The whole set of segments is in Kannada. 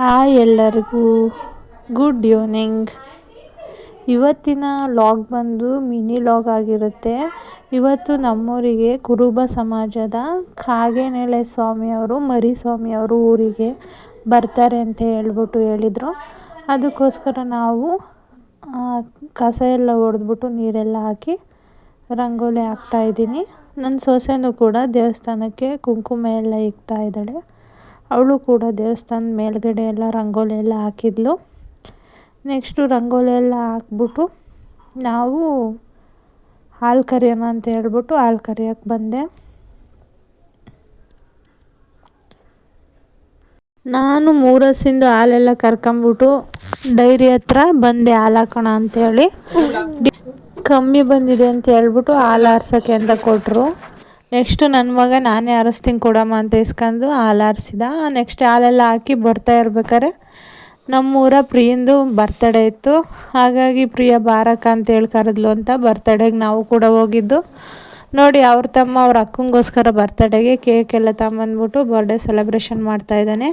ಹಾಯ್ ಎಲ್ಲರಿಗೂ. ಗುಡ್ ಈವ್ನಿಂಗ್ ಇವತ್ತಿನ ಲಾಗ್ ಬಂದು ಮಿನಿ ಲಾಗ್ ಆಗಿರುತ್ತೆ. ಇವತ್ತು ನಮ್ಮೂರಿಗೆ ಕುರುಬ ಸಮಾಜದ ಕಾಗೆನೆಲೆ ಸ್ವಾಮಿಯವರು ಮರಿ ಸ್ವಾಮಿಯವರು ಊರಿಗೆ ಬರ್ತಾರೆ ಅಂತ ಹೇಳ್ಬಿಟ್ಟು ಹೇಳಿದರು. ಅದಕ್ಕೋಸ್ಕರ ನಾವು ಕಸ ಎಲ್ಲ ಹೊಡೆದ್ಬಿಟ್ಟು ನೀರೆಲ್ಲ ಹಾಕಿ ರಂಗೋಲಿ ಹಾಕ್ತಾಯಿದ್ದೀನಿ ನನ್ನ ಸೊಸೆನೂ ಕೂಡ ದೇವಸ್ಥಾನಕ್ಕೆ ಕುಂಕುಮ ಎಲ್ಲ ಇಕ್ತಾ ಇದ್ದಾಳೆ. ಅವಳು ಕೂಡ ದೇವಸ್ಥಾನದ ಮೇಲ್ಗಡೆ ಎಲ್ಲ ರಂಗೋಲಿ ಎಲ್ಲ ಹಾಕಿದ್ಲು. ನೆಕ್ಸ್ಟು ರಂಗೋಲಿ ಎಲ್ಲ ಹಾಕ್ಬಿಟ್ಟು ನಾವು ಹಾಲು ಕರಿಯೋಣ ಅಂತ ಹೇಳ್ಬಿಟ್ಟು ಹಾಲು ಕರಿಯೋಕ್ಕೆ ಬಂದೆ. ನಾನು ಮೂರಸಿಂದು ಹಾಲೆಲ್ಲ ಕರ್ಕೊಂಬಿಟ್ಟು ಡೈರಿ ಹತ್ರ ಬಂದೆ ಹಾಲು ಹಾಕೋಣ ಅಂತೇಳಿ ಕಮ್ಮಿ ಬಂದಿದೆ ಅಂತ ಹೇಳ್ಬಿಟ್ಟು ಹಾಲು ಆರ್ಸೋಕ್ಕೆ ಅಂತ ಕೊಟ್ಟರು ನೆಕ್ಸ್ಟು ನನ್ನ ಮಗ ನಾನೇ ಆರಿಸ್ತೀನಿ ಕೊಡಮ್ಮ ಅಂತ ಇಸ್ಕೊಂಡು ಹಾಲು ಆರಿಸಿದ ನೆಕ್ಸ್ಟ್ ಹಾಲೆಲ್ಲ ಹಾಕಿ ಬರ್ತಾ ಇರ್ಬೇಕಾರೆ ನಮ್ಮೂರ ಪ್ರಿಯಂದು ಬರ್ತಡೇ ಇತ್ತು. ಹಾಗಾಗಿ ಪ್ರಿಯ ಬಾರಕ್ಕ ಅಂತ ಹೇಳಿ ಕರೆದ್ಲು ಅಂತ ಬರ್ತಡೇಗೆ ನಾವು ಕೂಡ ಹೋಗಿದ್ದು. ನೋಡಿ ಅವ್ರ ತಮ್ಮ ಅವ್ರ ಅಕ್ಕಂಗೋಸ್ಕರ ಬರ್ತಡೇಗೆ ಕೇಕ್ ಎಲ್ಲ ತಗೊಂಬಂದ್ಬಿಟ್ಟು ಬರ್ಡೇ ಸೆಲೆಬ್ರೇಷನ್ ಮಾಡ್ತಾ ಇದ್ದಾನೆ.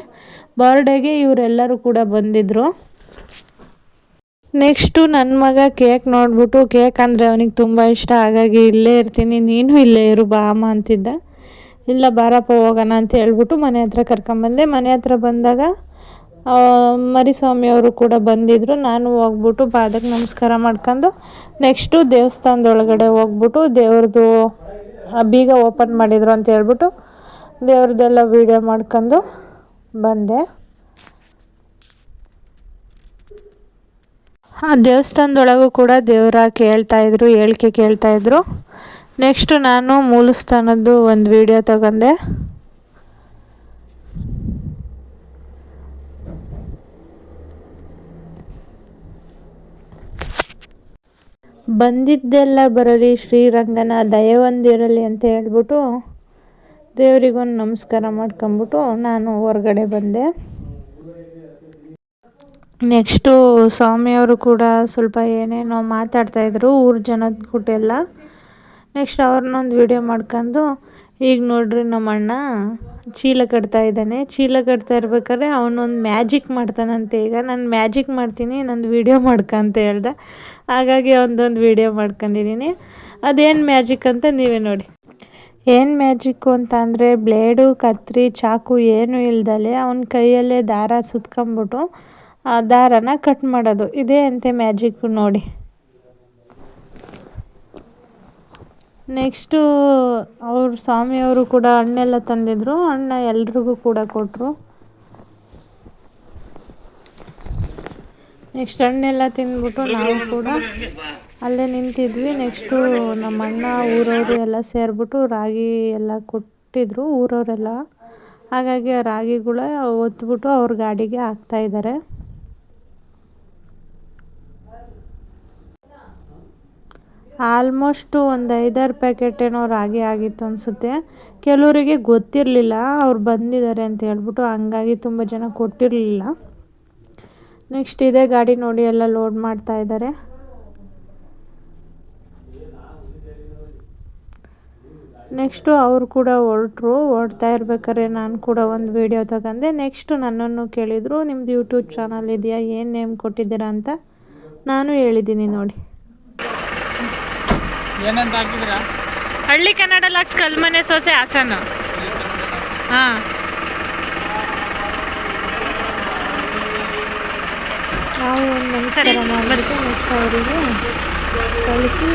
ಬರ್ಡೇಗೆ ಇವರೆಲ್ಲರೂ ಕೂಡ ಬಂದಿದ್ದರು ನೆಕ್ಸ್ಟು ನನ್ನ ಮಗ ಕೇಕ್ ನೋಡಿಬಿಟ್ಟು ಕೇಕ್ ಅಂದರೆ ಅವನಿಗೆ ತುಂಬ ಇಷ್ಟ, ಹಾಗಾಗಿ ಇಲ್ಲೇ ಇರ್ತೀನಿ. ನೀನು ಇಲ್ಲೇ ಇರು, ಬಾ ಅಮ್ಮ ಅಂತಿದ್ದ. ಇಲ್ಲ, ಬಾರಪ್ಪ, ಹೋಗೋಣ ಅಂತ ಹೇಳ್ಬಿಟ್ಟು ಮನೆ ಹತ್ರ ಕರ್ಕೊಂಬಂದೆ. ಮನೆ ಹತ್ರ ಬಂದಾಗ ಮರಿಸ್ವಾಮಿಯವರು ಕೂಡ ಬಂದಿದ್ದರು ನಾನು ಹೋಗ್ಬಿಟ್ಟು ಪಾದಕ್ಕೆ ನಮಸ್ಕಾರ ಮಾಡ್ಕೊಂಡು ನೆಕ್ಸ್ಟು ದೇವಸ್ಥಾನದೊಳಗಡೆ ಹೋಗ್ಬಿಟ್ಟು ದೇವ್ರದ್ದು ಬೀಗ ಓಪನ್ ಮಾಡಿದರು ಅಂತ ಹೇಳ್ಬಿಟ್ಟು ದೇವ್ರದ್ದೆಲ್ಲ ವೀಡಿಯೋ ಮಾಡ್ಕೊಂಡು ಬಂದೆ. ಆ ದೇವಸ್ಥಾನದೊಳಗೂ ಕೂಡ ದೇವರ ಕೇಳ್ತಾಯಿದ್ರು ಹೇಳಿಕೆ ಕೇಳ್ತಾ ಇದ್ರು. ನೆಕ್ಸ್ಟು ನಾನು ಮೂಲಸ್ಥಾನದ್ದು ಒಂದು ವಿಡಿಯೋ ತಗೊಂಡೆ. ಬಂದಿದ್ದೆಲ್ಲ ಬರಲಿ, ಶ್ರೀರಂಗನ ದಯವೊಂದಿರಲಿ ಅಂತ ಹೇಳ್ಬಿಟ್ಟು ದೇವರಿಗೊಂದು ನಮಸ್ಕಾರ ಮಾಡ್ಕೊಂಬಿಟ್ಟು ನಾನು ಹೊರಗಡೆ ಬಂದೆ. ನೆಕ್ಸ್ಟು ಸ್ವಾಮಿಯವರು ಕೂಡ ಸ್ವಲ್ಪ ಏನೇನೋ ಮಾತಾಡ್ತಾಯಿದ್ರು ಊರ ಜನದ ಕೂಟೆಲ್ಲ. ನೆಕ್ಸ್ಟ್ ಅವ್ರನ್ನೊಂದು ವೀಡಿಯೋ ಮಾಡ್ಕೊಂಡು ಈಗ ನೋಡ್ರಿ ನಮ್ಮ ಅಣ್ಣ ಚೀಲ ಕಟ್ತಾ ಇದ್ದಾನೆ. ಚೀಲ ಕಟ್ತಾ ಇರ್ಬೇಕಾದ್ರೆ ಅವನೊಂದು ಮ್ಯಾಜಿಕ್ ಮಾಡ್ತಾನಂತೆ. ಈಗ ನಾನು ಮ್ಯಾಜಿಕ್ ಮಾಡ್ತೀನಿ, ನಂದು ವೀಡಿಯೋ ಮಾಡ್ಕಂತ ಹೇಳ್ದೆ. ಹಾಗಾಗಿ ಒಂದೊಂದು ವೀಡಿಯೋ ಮಾಡ್ಕೊಂಡಿದ್ದೀನಿ ಅದೇನು ಮ್ಯಾಜಿಕ್ ಅಂತ ನೀವೇ ನೋಡಿ. ಏನು ಮ್ಯಾಜಿಕ್ಕು ಅಂತ ಅಂದರೆ, ಬ್ಲೇಡು, ಕತ್ರಿ, ಚಾಕು ಏನೂ ಇಲ್ದಲೆ ಅವನ ಕೈಯಲ್ಲೇ ದಾರ ಸುತ್ಕೊಂಬಿಟ್ಟು ದಾರನ ಕಟ್ ಮಾಡೋದು. ಇದೇ ಅಂತೆ ಮ್ಯಾಜಿಕ್ಕು ನೋಡಿ. ನೆಕ್ಸ್ಟು ಅವ್ರ ಸ್ವಾಮಿಯವರು ಕೂಡ ಹಣ್ಣೆಲ್ಲ ತಂದಿದ್ರು. ಅಣ್ಣ ಎಲ್ರಿಗೂ ಕೂಡ ಕೊಟ್ಟರು ನೆಕ್ಸ್ಟ್ ಹಣ್ಣೆಲ್ಲ ತಿಂದ್ಬಿಟ್ಟು ನಾವು ಕೂಡ ಅಲ್ಲೇ ನಿಂತಿದ್ವಿ. ನೆಕ್ಸ್ಟು ನಮ್ಮ ಅಣ್ಣ, ಊರವರು ಎಲ್ಲ ಸೇರಿಬಿಟ್ಟು ರಾಗಿ ಎಲ್ಲ ಕೊಟ್ಟಿದ್ರು ಊರವರೆಲ್ಲ. ಹಾಗಾಗಿ ಆ ರಾಗಿಗಳ ಒತ್ಬಿಟ್ಟು ಅವ್ರ ಗಾಡಿಗೆ ಹಾಕ್ತಾಯಿದ್ದಾರೆ ಆಲ್ಮೋಸ್ಟು ಒಂದು ಐದಾರು ಪ್ಯಾಕೆಟ್ ಏನೋ ರಾಗಿ ಆಗಿತ್ತು ಅನಿಸುತ್ತೆ. ಕೆಲವರಿಗೆ ಗೊತ್ತಿರಲಿಲ್ಲ, ಅವ್ರು ಬಂದಿದ್ದಾರೆ ಅಂತ ಹೇಳ್ಬಿಟ್ಟು ಹಂಗಾಗಿ ತುಂಬ ಜನ ಕೊಟ್ಟಿರಲಿಲ್ಲ. ನೆಕ್ಸ್ಟ್ ಇದೇ ಗಾಡಿ ನೋಡಿ ಎಲ್ಲ ಲೋಡ್ ಮಾಡ್ತಾ ಇದ್ದಾರೆ. ನೆಕ್ಸ್ಟು ಅವರು ಕೂಡ ಹೊರಟ್ರು, ಹೊರಡ್ತಾ ಇರ್ಬೇಕಾದ್ರೆ ನಾನು ಕೂಡ ಒಂದು ವೀಡಿಯೋ ತಗೊಂಡೆ. ನೆಕ್ಸ್ಟು ನನ್ನನ್ನು ಕೇಳಿದರು ನಿಮ್ಮದು ಯೂಟ್ಯೂಬ್ ಚಾನಲ್ ಇದೆಯಾ? ಏನು ನೇಮ್ ಕೊಟ್ಟಿದ್ದೀರಾ? ಅಂತ ನಾನು ಹೇಳಿದ್ದೀನಿ ನೋಡಿ. ಏನಂತ ಹಾಕಿದ್ರ? ಹಳ್ಳಿ ಕನ್ನಡ ಲಾಕ್ಸ್ ಕಲ್ಮನೆ ಸೊಸೆ ಹಾಸನ. ಹಾ. ನಾವು ಒಂದು ನಮಸ್ಕಾರ ಮಾಡಿಬಿಟ್ಟು ನೆಕ್ಸ್ಟ್ ಅವರಿಗೆ ಕಳಿಸಿ.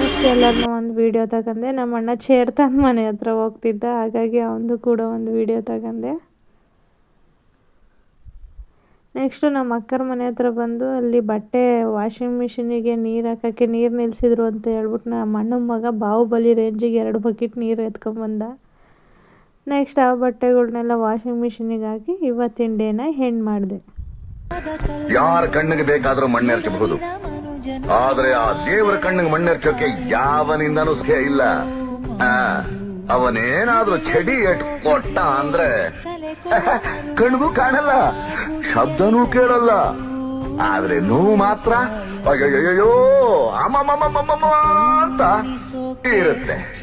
ನೆಕ್ಸ್ಟ್ ಎಲ್ಲರನ್ನೂ ಒಂದು ವೀಡಿಯೋ ತಗೊಂಡೆ. ನಮ್ಮ ಅಣ್ಣ ಚೇರ್ ತಂದು ಮನೆ ಹತ್ರ ಹೋಗ್ತಿದ್ದ. ಹಾಗಾಗಿ ಅವನು ಕೂಡ ಒಂದು ವೀಡಿಯೋ ತಗೊಂಡೆ. ನೆಕ್ಸ್ಟು ನಮ್ಮ ಅಕ್ಕರ ಮನೆ ಹತ್ರ ಬಂದು ಅಲ್ಲಿ ಬಟ್ಟೆ ವಾಷಿಂಗ್ ಮಿಷಿನಿಗೆ ನೀರು ಹಾಕೋಕ್ಕೆ ನೀರು ನಿಲ್ಲಿಸಿದ್ರು ಅಂತ ಹೇಳ್ಬಿಟ್ಟು ನಮ್ಮ ಅಣ್ಣನ ಮಗ ಬಾಹುಬಲಿ ರೇಂಜಿಗೆ ಎರಡು ಬಕೆಟ್ ನೀರು ಎತ್ಕೊಂಬಂದ ನೆಕ್ಸ್ಟ್ ಆ ಬಟ್ಟೆಗಳನ್ನೆಲ್ಲ ವಾಷಿಂಗ್ ಮಿಷಿನಿಗೆ ಹಾಕಿ ಇವತ್ತಿನ ಡೇನ ಹೆಣ್ಣು ಮಾಡಿದೆ. ಯಾರ ಕಣ್ಣಿಗೆ ಬೇಕಾದರೂ ಮಣ್ಣೆರ್ಚಬಹುದು ಆದ್ರೆ ಆ ದೇವರ ಕಣ್ಣಿಗೆ ಮಣ್ಣೆರ್ಚೋಕೆ ಯಾವನಿಂದನೂ ಸಾಧ್ಯ ಇಲ್ಲ. ಆ, ಅವನೇನಾದ್ರೂ ಚಡಿ ಎಟ್ ಕೊಟ್ಟ ಅಂದ್ರೆ ಕಣ್ಗೂ ಕಾಣಲ್ಲ. ಶಬ್ದನೂ ಕೇಳಲ್ಲ. ಆದ್ರೆ ನೋವು ಮಾತ್ರ ಅಯ್ಯಯ್ಯೋ ಅಮ್ಮ ಅಂತ ಇರುತ್ತೆ.